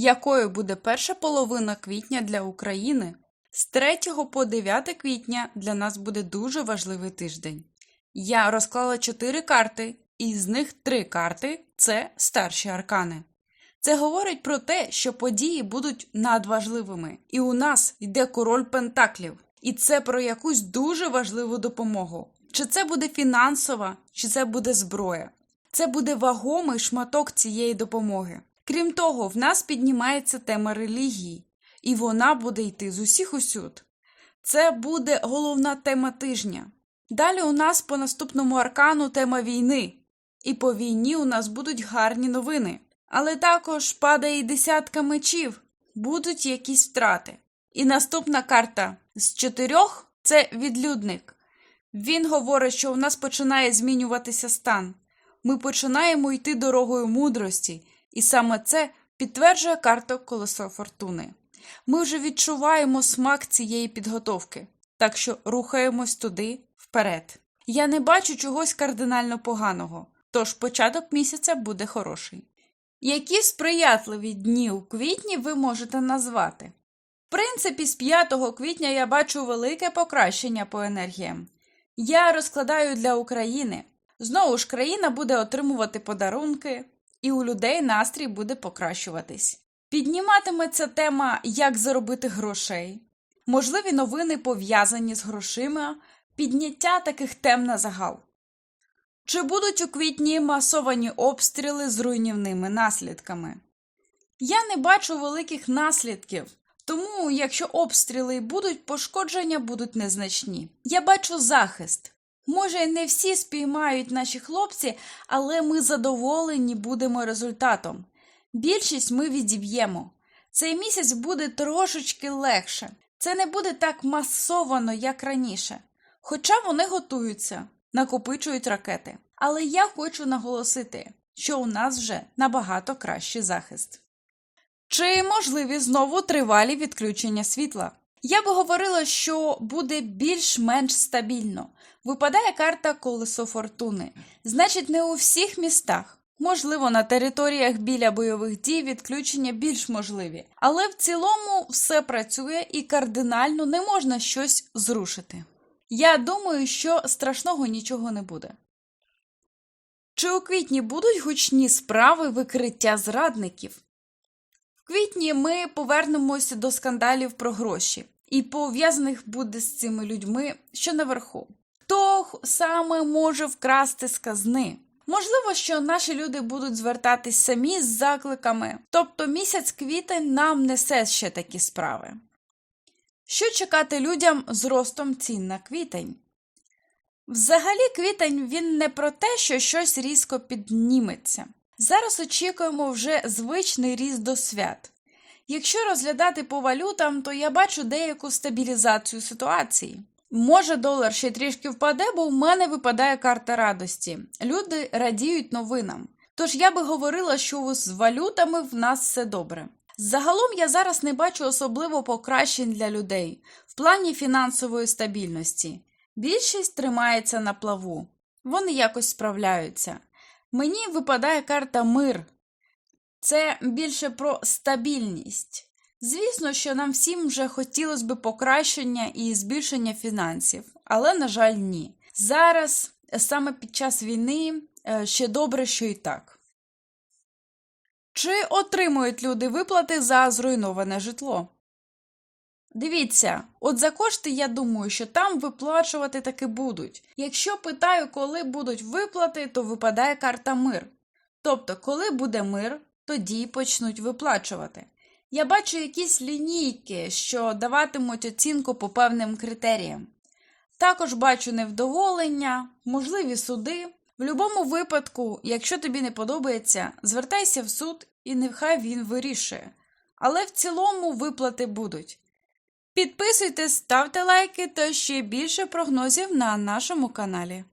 якою буде перша половина квітня для України. З 3 по 9 квітня для нас буде дуже важливий тиждень. Я розклала 4 карти, і з них 3 карти це старші аркани. Це говорить про те, що події будуть надважливими, і у нас йде король пентаклів, і це про якусь дуже важливу допомогу. Чи це буде фінансова, чи це буде зброя. Це буде вагомий шматок цієї допомоги. Крім того, в нас піднімається тема релігії, і вона буде йти з усіх усюд. Це буде головна тема тижня. Далі у нас по наступному аркану тема війни, і по війні у нас будуть гарні новини. Але також падає і десятка мечів, будуть якісь втрати. І наступна карта з чотирьох це відлюдник. Він говорить, що у нас починає змінюватися стан. Ми починаємо йти дорогою мудрості, і саме це підтверджує карта Колесо Фортуни. Ми вже відчуваємо смак цієї підготовки, так що рухаємось туди вперед. Я не бачу чогось кардинально поганого, тож початок місяця буде хороший. Які сприятливі дні у квітні ви можете назвати? В принципі, з 5 квітня я бачу велике покращення по енергіям. Я розкладаю для України. Знову ж країна буде отримувати подарунки, і у людей настрій буде покращуватись. Підніматиметься тема, як заробити грошей, можливі новини пов'язані з грошима, підняття таких тем на загал. Чи будуть у квітні масовані обстріли з руйнівними наслідками? Я не бачу великих наслідків, тому якщо обстріли будуть, пошкодження будуть незначні. Я бачу захист. Може, не всі спіймають наші хлопці, але ми задоволені будемо результатом. Більшість ми відіб'ємо. Цей місяць буде трошечки легше. Це не буде так масовано, як раніше. Хоча вони готуються, накопичують ракети. Але я хочу наголосити, що у нас вже набагато кращий захист. Чи можливі знову тривалі відключення світла? Я би говорила, що буде більш-менш стабільно. Випадає карта колесо фортуни. Значить, не у всіх містах. Можливо, на територіях біля бойових дій відключення більш можливі. Але в цілому все працює і кардинально не можна щось зрушити. Я думаю, що страшного нічого не буде. Чи у квітні будуть гучні справи викриття зрадників? В квітні ми повернемося до скандалів про гроші, і пов'язаних буде з цими людьми, що наверху. Хто саме може вкрасти з казни? Можливо, що наші люди будуть звертатись самі з закликами, тобто місяць квітень нам несе ще такі справи. Що чекати людям з ростом цін на квітень? Взагалі, квітень він не про те, що щось різко підніметься. Зараз очікуємо вже звичний ріст до свят. Якщо розглядати по валютам, то я бачу деяку стабілізацію ситуації. Може, долар ще трішки впаде, бо в мене випадає карта радості. Люди радіють новинам. Тож я би говорила, що з валютами в нас все добре. Загалом я зараз не бачу особливо покращень для людей в плані фінансової стабільності. Більшість тримається на плаву, вони якось справляються. Мені випадає карта мир. Це більше про стабільність. Звісно, що нам всім вже хотілося б покращення і збільшення фінансів, але, на жаль, ні. Зараз, саме під час війни, е, ще добре, що і так. Чи отримують люди виплати за зруйноване житло? Дивіться, от за кошти я думаю, що там виплачувати таки будуть. Якщо питаю, коли будуть виплати, то випадає карта мир. Тобто, коли буде мир, тоді почнуть виплачувати. Я бачу якісь лінійки, що даватимуть оцінку по певним критеріям. Також бачу невдоволення, можливі суди. В будь-якому випадку, якщо тобі не подобається, звертайся в суд і нехай він вирішує. Але в цілому виплати будуть. Підписуйтесь, ставте лайки та ще більше прогнозів на нашому каналі.